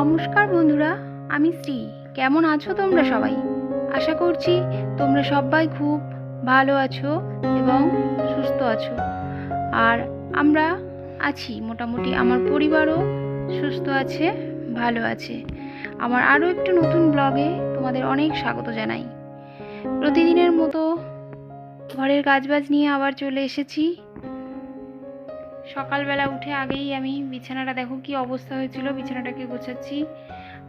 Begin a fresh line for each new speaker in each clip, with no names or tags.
নমস্কার বন্ধুরা, আমি শ্রী। কেমন আছো তোমরা সবাই? আশা করছি তোমরা সবাই খুব ভালো আছো এবং সুস্থ আছো। আর আমরা আছি, মোটামুটি আমার পরিবারও সুস্থ আছে, ভালো আছে। আমার আরও একটু নতুন ব্লগে তোমাদের অনেক স্বাগত জানাই। প্রতিদিনের মতো ঘরের কাজবাজ নিয়ে আবার চলে এসেছি। সকালবেলা উঠে আগেই আমি বিছানাটা দেখো কি অবস্থা হয়েছিল, বিছানাটাকে গোছাচ্ছি।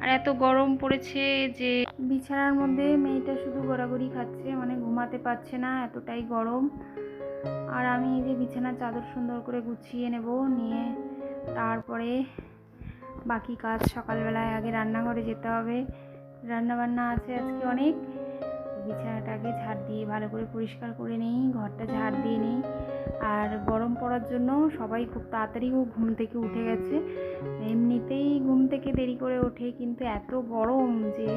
আর এত গরম পড়েছে যে বিছানার মধ্যে মেয়েটা শুধু গড়াগড়ি খাচ্ছে মানে ঘুমাতে পারছে না, এতটাই গরম। আর আমি এই যে বিছানার চাদর সুন্দর করে গুছিয়ে নেব, নিয়ে তারপরে বাকি কাজ সকালবেলায় আগে রান্নাঘরে যেতে হবে। রান্না বান্না আছে আজকে অনেক। বিছানাটাকে ঝাড় দিয়ে ভালো করে পরিষ্কার করে নিই, ঘরটা ঝাড় দিয়ে নিই। আর গরম পড়ার জন্য সবাই খুব তাড়াতাড়ি ঘুম থেকে উঠে গেছে। এমনিতেই ঘুম থেকে দেরি করে ওঠে, কিন্তু এত গরম যে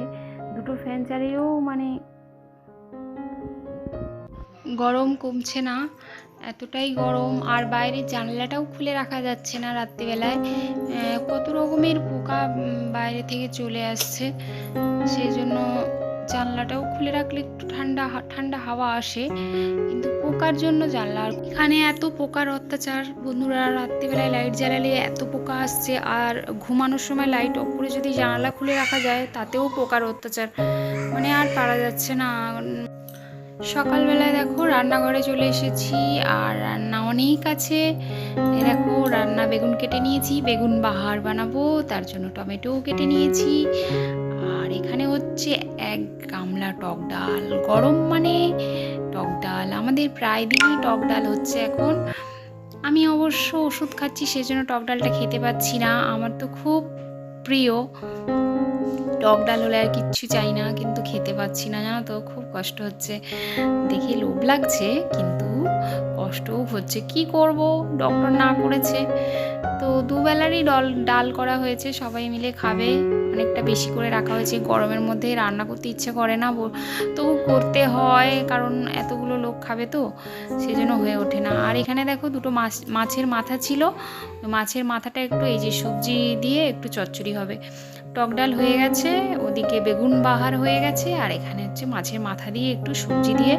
দুটো ফ্যান চালিয়েও মানে গরম কমছে না, এতটাই গরম। আর বাইরের জানলাটাও খুলে রাখা যাচ্ছে না রাত্রিবেলায়। কত রকমের পোকা বাইরে থেকে চলে আসছে। সেই জন্য জানলাটাও খুলে রাখলে একটু ঠান্ডা ঠান্ডা হাওয়া আসে। কিন্তু পোকার জন্য জানলা আর এখানে এত পোকার অত্যাচার। বন্ধুরা, রাত্রিবেলায় লাইট জ্বালালে এত পোকা আসছে। আর ঘুমানোর সময় লাইট অফ করে যদি জানালা খুলে রাখা যায়, তাতেও পোকার অত্যাচার। মানে আর পারা যাচ্ছে না। সকালবেলায় দেখো রান্নাঘরে চলে এসেছি। আর রান্না অনেক আছে। দেখো রান্না বেগুন কেটে নিয়েছি, বেগুন বাহার বানাবো, তার জন্য টমেটোও কেটে নিয়েছি। আর এখানে হচ্ছে এক গামলা টক ডাল। গরম মানে টক ডাল। আমাদের প্রায় দিনই টক ডাল হচ্ছে এখন। আমি অবশ্য ওষুধ খাচ্ছি, সেজন্য টক ডালটা খেতে পাচ্ছি না। আমার তো খুব প্রিয়। টক ডাল হলে আর কিচ্ছু চাই না, কিন্তু খেতে পাচ্ছি না, জানো তো? খুব কষ্ট হচ্ছে। দেখে লোভ লাগছে, কিন্তু কষ্টও হচ্ছে। কি করব? ডক্টর না করেছে। তো দুবেলারই ডল, ডাল করা হয়েছে, সবাই মিলে খাবে। অনেকটা বেশি করে রাখা হয়েছে গরমের মধ্যে রান্না করতে ইচ্ছে করে না। তবু করতে হয়, কারণ এতগুলো লোক খাবে তো, সেজন্য হয়ে ওঠে না। আর এখানে দেখো দুটো মাছ, মাছের মাথা ছিল। মাছের মাথাটা একটু এই যে সবজি দিয়ে একটু চচ্চড়ি হবে। টক ডাল হয়ে গেছে, ওদিকে বেগুন বাহার হয়ে গেছে, আর এখানে হচ্ছে মাছের মাথা দিয়ে একটু সবজি দিয়ে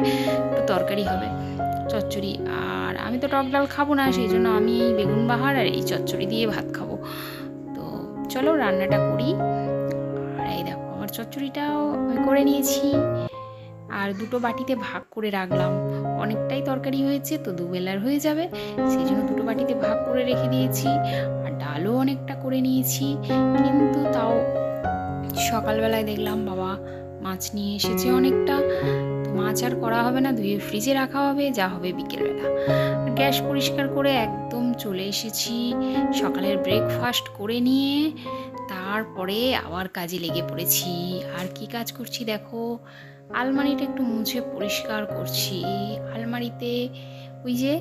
একটু তরকারি হবে, চচ্চড়ি। আর আমি তো টক ডাল খাব না সেই জন্য আমি এই বেগুন বাহার আর এই চচ্চড়ি দিয়ে ভাত খাব। তো চলো রান্নাটা করি। চচ্চড়িটাও করে নিয়েছি। আর দুটো বাটিতে ভাগ করে রাখলাম। অনেকটাই তরকারি হয়েছে, তো দুবেলার হয়ে যাবে। সেই জন্য দুটো বাটিতে ভাগ করে রেখে দিয়েছি। আর ডালও অনেকটা করে নিয়েছি। কিন্তু তাও সকালবেলায় দেখলাম বাবা মাছ নিয়ে এসেছে অনেকটা। মাছ আর করা হবে না, ধুয়ে ফ্রিজে রাখা হবে, যা হবে বিকেলবেলা। গ্যাস পরিষ্কার করে একদম চলে এসেছি। সকালের ব্রেকফাস্ট করে নিয়ে তারপরে আবার কাজে লেগে পড়েছি। আর কি কাজ করছি দেখো? আলমারিটা একটু মুছে পরিষ্কার করছি। আলমারিতে ওই যে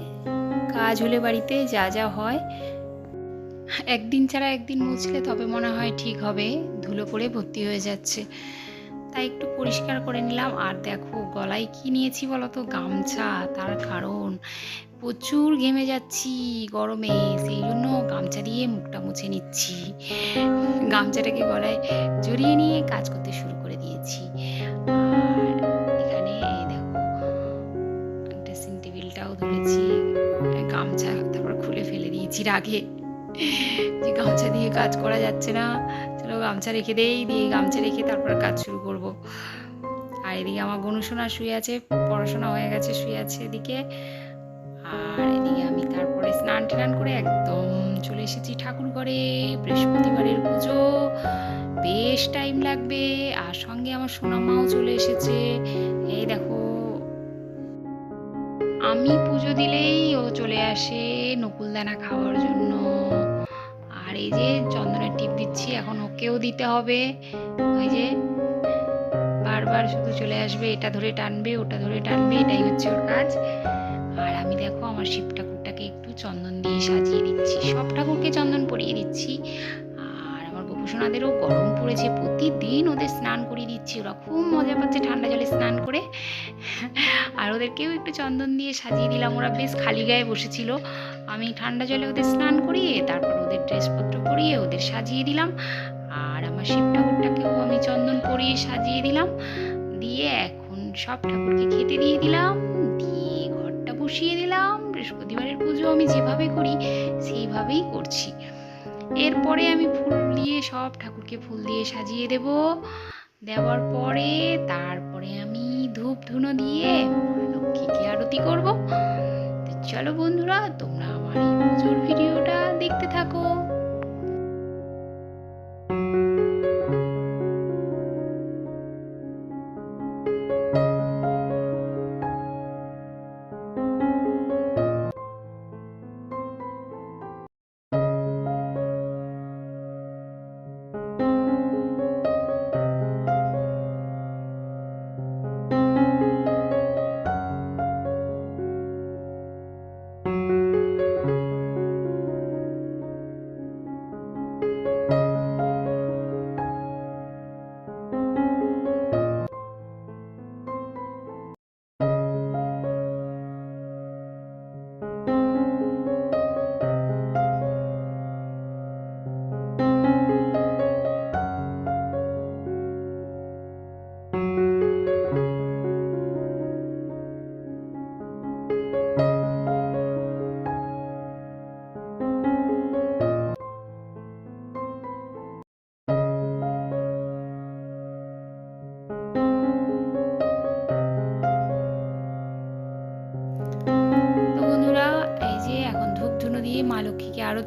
কাজ হলে বাড়িতে যা যা হয়, একদিন ছাড়া একদিন মুছলে তবে মনে হয় ঠিক হবে। ধুলো পড়ে ভর্তি হয়ে যাচ্ছে। তাই একটু পরিষ্কার করে নিলাম। আর দেখো, গলায় কি নিয়েছি বলো তো? গামছা, তার কারণ। প্রচুর ঘেমে যাচ্ছি গরমে, সেই জন্য গামছা দিয়ে মুখটা মুছে নিচ্ছি। গামছাটাকে গলায় জড়িয়ে নিয়ে কাজ করতে শুরু করে দিয়েছি। এখানে ড্রেসিং টেবিলটাও ধরেছি, গামছা তারপর খুলে ফেলে দিয়েছি রাগে। যে গামছা দিয়ে কাজ করা যাচ্ছে না, চলো গামছা রেখে দেই, দিয়ে গামছা রেখে তারপর কাজ শুরু করব। আর এদিকে আমার গনুসোনা শুয়ে আছে, পড়াশোনা হয়ে গেছে, শুয়ে আছে এদিকে। আর এদিকে আমি তারপরে স্নান টান করে একদম চলে এসেছি ঠাকুর ঘরে, বৃহস্পতিবারের পুজো। বেশ টাইম লাগবে, আর সঙ্গে আমার সোনামাও চলে এসেছে। এই দেখো, আমি পুজো দিলেই ও চলে আসে নকুলদানা খাওয়ার জন্য। আর এই যে চন্দনের টিপ দিচ্ছি, এখন ওকেও দিতে হবে। ওই যে, বারবার শুধু চলে আসবে, এটা ধরে টানবে, ওটা ধরে টানবে, এটাই হচ্ছে ওর কাজ। আর আমি দেখো আমার শিব ঠাকুরটাকে একটু চন্দন দিয়ে সাজিয়ে দিচ্ছি। সব ঠাকুরকে চন্দন পরিয়ে দিচ্ছি। আর আমার গোপুসোনাদেরও গরম পড়েছে প্রতিদিন, ওদের স্নান করিয়ে দিচ্ছি। ওরা খুব মজা পাচ্ছে ঠান্ডা জলে স্নান করে। আর ওদেরকেও একটু চন্দন দিয়ে সাজিয়ে দিলাম। ওরা বেশ খালি গায়ে বসেছিল। আমি ঠান্ডা জলে ওদের স্নান করিয়ে, তারপর ওদের ড্রেসপত্র পরিয়ে ওদের সাজিয়ে দিলাম। আর আমার শিব ঠাকুরটাকেও আমি চন্দন পরিয়ে সাজিয়ে দিলাম। দিয়ে এখন সব ঠাকুরকে খেতে দিয়ে দিলাম। বসিয়ে দিলাম, বৃহস্পতিবারের পুজো আমি যেভাবে করি, সেইভাবেই করছি। এরপরে আমি ফুল দিয়ে, সব ঠাকুরকে ফুল দিয়ে সাজিয়ে দেব। দেওয়ার পরে, তারপরে আমি ধূপ ধুনো দিয়ে লক্ষ্মীকে আরতি করব। চলো বন্ধুরা, তোমরা আমার এই পুজোর ভিডিওটা দেখতে থাকো।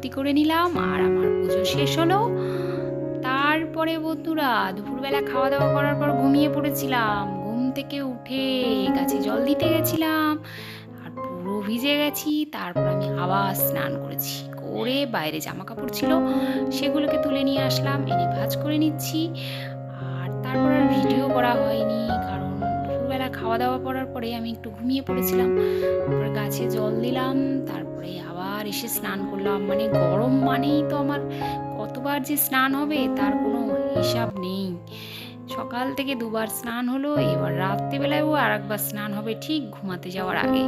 আরতি করে নিলাম আর আমার পুজো শেষ হলো। তারপরে বন্ধুরা দুপুরবেলা খাওয়া দাওয়া করার পর ঘুমিয়ে পড়েছিলাম। ঘুম থেকে উঠে গাছে জল দিতে গেছিলাম আর পুরো ভিজে গেছি। তারপর আমি আবার স্নান করেছি। করে বাইরে জামা কাপড় ছিল সেগুলোকে তুলে নিয়ে আসলাম, এনে ভাঁজ করে নিচ্ছি। আর তারপর আর ভিডিও করা হয়নি কারণ দুপুরবেলা খাওয়া দাওয়া করার পরে আমি একটু ঘুমিয়ে পড়েছিলাম। তারপরে গাছে জল দিলাম, তারপরে আবার এসে স্নান করলাম। মানে গরম মানেই তো আমার কতবার যে স্নান হবে তার কোনো হিসাব নেই। সকাল থেকে দুবার স্নান হলো, এবার রাত্রিবেলায়ও আর একবার স্নান হবে ঠিক ঘুমাতে যাওয়ার আগে।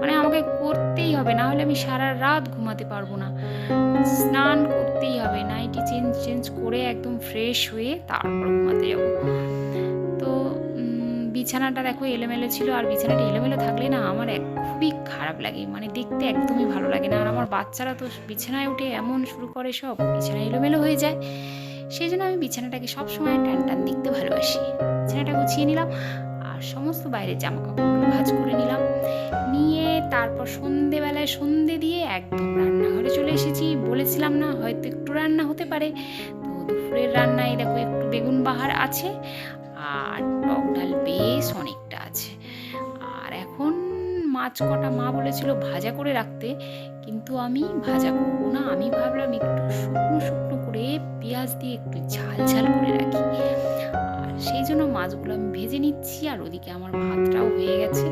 মানে আমাকে করতেই হবে, না হলে আমি সারা রাত ঘুমাতে পারব না। স্নান করতেই হবে নাইটি চেঞ্জ চেঞ্জ করে একদম ফ্রেশ হয়ে তারপর ঘুমাতে যাব। বিছানাটা দেখো এলোমেলো ছিল আর বিছানাটা এলোমেলো থাকলে না আমার এক খুবই খারাপ লাগে। মানে দেখতে একদমই ভালো লাগে না। আর আমার বাচ্চারা তো বিছানায় উঠে এমন শুরু করে সব বিছানা এলোমেলো হয়ে যায়। সেই জন্য আমি বিছানাটাকে সবসময় টান টান দেখতে ভালোবাসি। বিছানাটা গুছিয়ে নিলাম আর সমস্ত বাইরের জামা কাপড়গুলো ভাঁজ করে নিলাম। নিয়ে তারপর সন্ধেবেলায় সন্ধে দিয়ে একদম রান্নাঘরে চলে এসেছি। বলেছিলাম না হয়তো একটু রান্না হতে পারে। তো দুপুরের রান্নায় দেখো একটু বেগুন বাহার আছে। আর টক ডাল বেশ অনেকটা আছে। আর এখন মাছ কটা মা বলেছিল ভাজা করে রাখতে, কিন্তু আমি ভাজা করব না। আমি ভাবলাম একটু শুকনো শুকনো করে পেঁয়াজ দিয়ে একটু ঝাল ঝাল করে রাখি। আর সেই জন্য মাছগুলো আমি ভেজে নিচ্ছি আর ওদিকে আমার ভাতটাও হয়ে গেছে।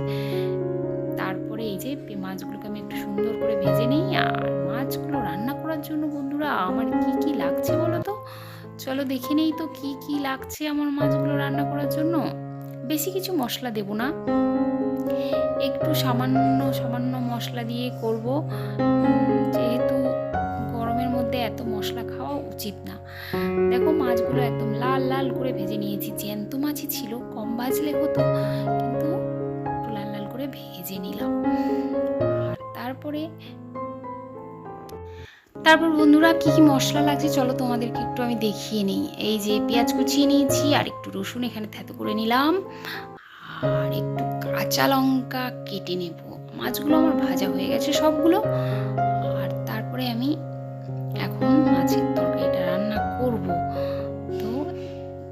তারপরে এই যে মাছগুলোকে আমি একটু সুন্দর করে ভেজে নিই। আর মাছগুলো রান্না করার জন্য বন্ধুরা আমার কি কি লাগছে বলো? চলো দেখে নেই তো কি কি লাগছে আমার মাছগুলো রান্না করার জন্য। বেশি কিছু মশলা দেব না। একটু সামান্য সামান্য মশলা দিয়ে করব। যেহেতু গরমের মধ্যে এত মশলা খাওয়া উচিত না। দেখো মাছগুলো একদম লাল লাল করে ভেজে নিয়েছি। জ্যান্ত মাছই ছিল, কম ভাজলে হতো, কিন্তু লাল লাল করে ভেজে নিলাম। আর তারপরে তারপর বন্ধুরা কি কি মশলা লাগছে চলো তোমাদেরকে একটু আমি দেখিয়ে নিই। এই যে পেঁয়াজ কুচিয়ে নিয়েছি, আর একটু রসুন এখানে থেতো করে নিলাম। আর একটু কাঁচা লঙ্কা কেটে নেব। মাছগুলো আমার ভাজা হয়ে গেছে সবগুলো। আর তারপরে আমি এখন মাছের তরকারিটা রান্না করব। তো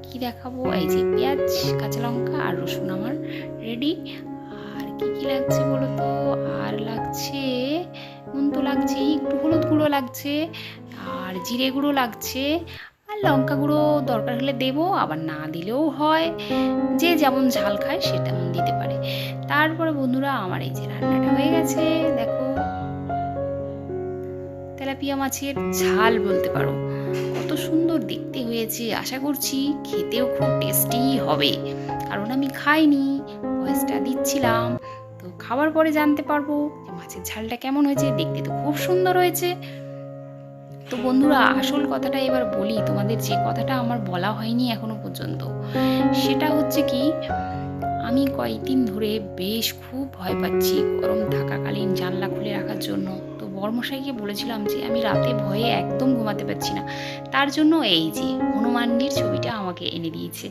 কি দেখাবো? এই যে পেঁয়াজ, কাঁচা লঙ্কা আর রসুন আমার রেডি আর কি কি লাগছে বলো তো? আর লাগছে নুন তো লাগছেই একটু হলুদ গুঁড়ো লাগছে, আর জিরে গুঁড়ো লাগছে, আর লঙ্কা গুঁড়ো দরকার হলে দেবো, আবার না দিলেও হয়। যে যেমন ঝাল খায় সে তেমন দিতে পারে। তারপরে বন্ধুরা, আমার এই যে রান্নাটা হয়ে গেছে, দেখো। তেলাপিয়া মাছের ঝাল বলতে পারো। কত সুন্দর দেখতে হয়েছে, আশা করছি খেতেও খুব টেস্টি হবে। কারণ আমি খাইনি, ভয়েসটা দিচ্ছিলাম। তো খাবার পরে জানতে পারব। মাছের ঝালটা কেমন হয়েছে? দেখতে তো খুব সুন্দর হয়েছে। তো বন্ধুরা, আসল কথাটা এবার বলি। তোমাদের যে কথাটা আমার বলা হয়নি এখনও পর্যন্ত, সেটা হচ্ছে কি, আমি কয়েকদিন ধরে বেশ খুব ভয় পাচ্ছি গরম থাকাকালীন জানলা খুলে রাখার জন্য। বর্মশাইকে বলেছিলাম যে, আমি রাতে ভয়ে একদম ঘুমাতে পারছি না। তার জন্য এই যে, হনুমানজির ছবিটা আমাকে এনে দিয়েছে।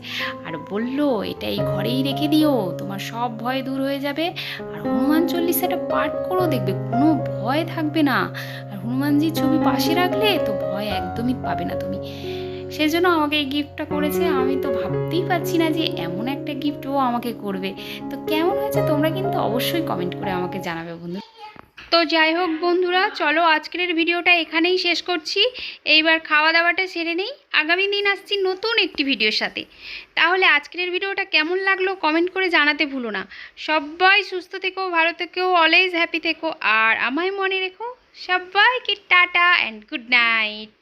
আর বলল, এটা এই ঘরেই রেখে দিও, তোমার সব ভয় দূর হয়ে যাবে। আর হনুমান চল্লিশাটা পাঠ করো, দেখবে কোনো ভয় থাকবে না। আর হনুমানজির ছবি পাশে রাখলে তো ভয় একদমই পাবে না তুমি। সেই জন্য আমাকে এই গিফটটা করেছে। আমি তো ভাবতেই পারছি না যে, এমন একটা গিফট ও আমাকে করবে। তো কেমন হয়েছে তোমরা কিন্তু অবশ্যই কমেন্ট করে আমাকে জানাবে বন্ধু। তো যাই হোক বন্ধুরা, চলো আজকের ভিডিওটা এখানেই শেষ করছি। এইবার খাওয়া দাওয়াটা সেরে নেই। আগামী দিন আসছি নতুন একটি ভিডিওর সাথে। তাহলে আজকের ভিডিওটা কেমন লাগল কমেন্ট করে জানাতে ভুলো না। সবাই সুস্থ থেকো, ভালো থেকো অলওয়েজ হ্যাপি থেকো। আর আমায় মনে রেখো, সবাইকে টাটা অ্যান্ড গুড নাইট